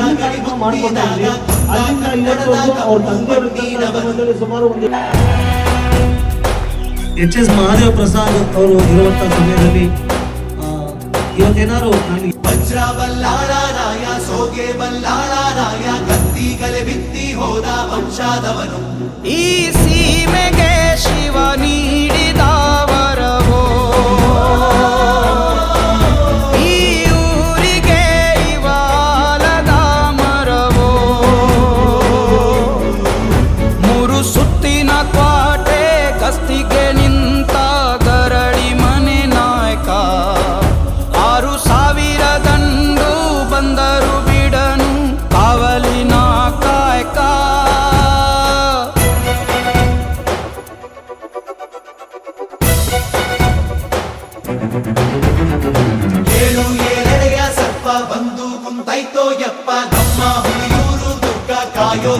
ಚೇರಾಗಲಿ ಕಾರ್ಯಕ್ರಮ ಮಾಡ್ಕೊತಾ ಇದ್ವಿ ಅಲ್ಲಿಂದ ಇವತ್ತೊಂದು ಅವ್ರ ಕಾರ್ಯಕ್ರಮದಲ್ಲಿ ಸುಮಾರು ಒಂದು ಎಚ್ ಎಸ್ ಮಹಾದೇವ ಪ್ರಸಾದ್ ಅವರು ಇರುವಂತ ಸಮಯದಲ್ಲಿ ಆ, ಇವತ್ತೇನಾದ್ರು ನನಗೆ ವಜ್ರ ಬಲ್ಲಾಳರಾಯ ಸೋಗೆ ಬಲ್ಲಾಳರಾಯ ಕತ್ತಿಗಲೆ ಬಿತ್ತಿ ಹೋದ ವಂಶಾದವನು. ಈ ಸೀಮೆಗೆ ಶಿವ ನೀಡಿದ అయ్యప్ప దమ్మ హుయూరు దుర్గ కాయో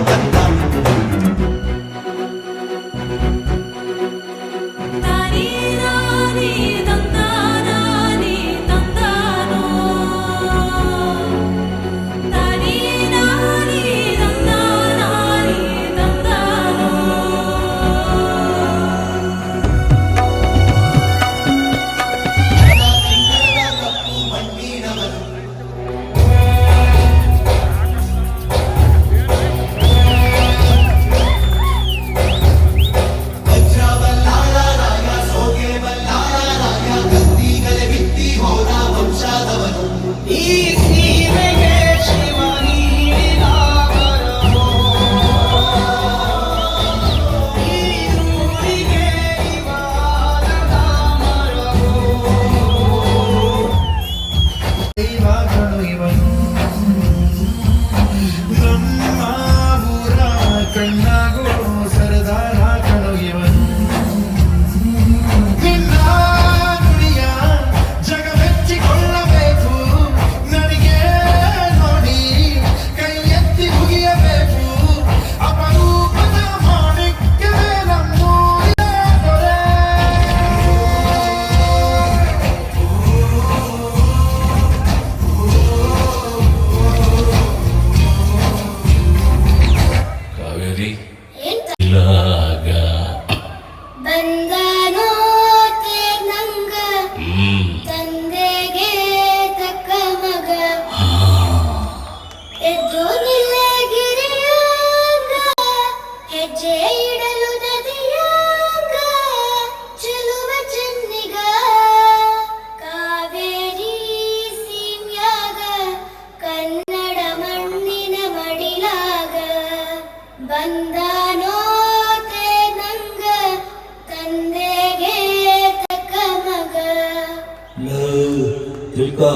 ತಿಳ್ಕೊ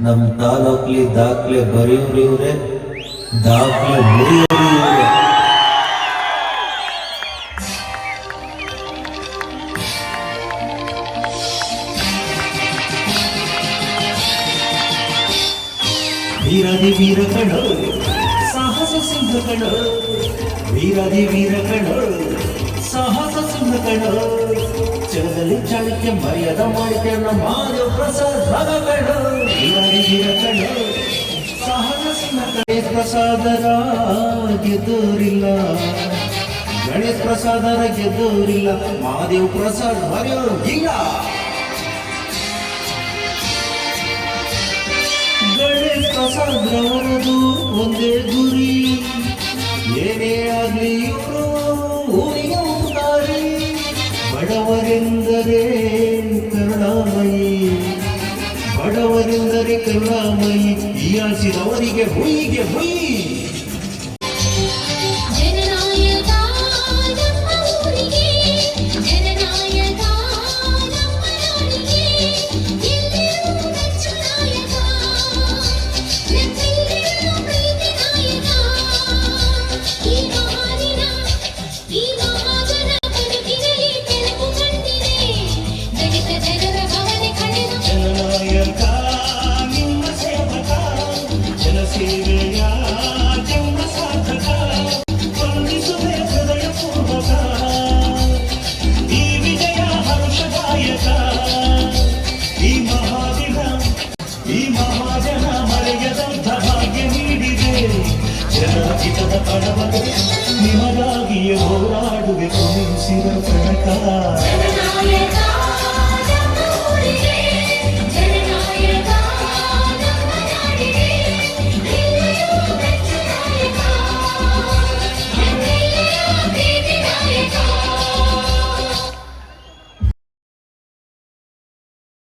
ನಮ್ ತಾಲೂಕ್ಲಿ ದಾಖಲೆ ಬರೆಯೋರು ಇವ್ರೆ ದಾಖಲೆ ಮುರಿಯೋರು ವೀರಾದಿ ವೀರಗಳು, ಸಾಹಸ ಸಿಂಹಗಳು ವೀರಾದಿ ವೀರಗಳು, ಸಾಹಸ ಸಿಂಹಗಳು ಚಳದಲ್ಲಿ ಚಳಕ್ಕೆ ಮರ್ಯಾದ ಮಾಡಿಕೆ ನಮ್ಮ ಪ್ರಸಾದ ರಗಗಳು ವೀರಾದಿ ವೀರಗಳು, ಸಾಹಸ ಸಿಂಹ ಗಣೇಶ್ ಪ್ರಸಾದರ ಗೆದ್ದೋರಿಲ್ಲ. ಗಣೇಶ್ ಪ್ರಸಾದರ ಗೆದ್ದೋರಿಲ್ಲ. ಮಹಾದೇವ್ ಪ್ರಸಾದ್ ಮರೆಯೋರು ಇಲ್ಲ. ಗಣೇಶ್ ಒಂದೇ ಗುರಿ. ಏನೇ ಆಗಲಿ ಇವರು ಊರಿಗೆ ಹೋಗ್ತಾರೆ ಬಡವರೆಂದರೆ ಕರುಣಾಮಯಿ. ಬಡವರೆಂದರೆ ಕರುಣಾಮಯಿ, ಈ ಆಸಿದವರಿಗೆ ಹುಯಿಗೆ ಹುಯಿ. போராடுவே சிவ கணக்கா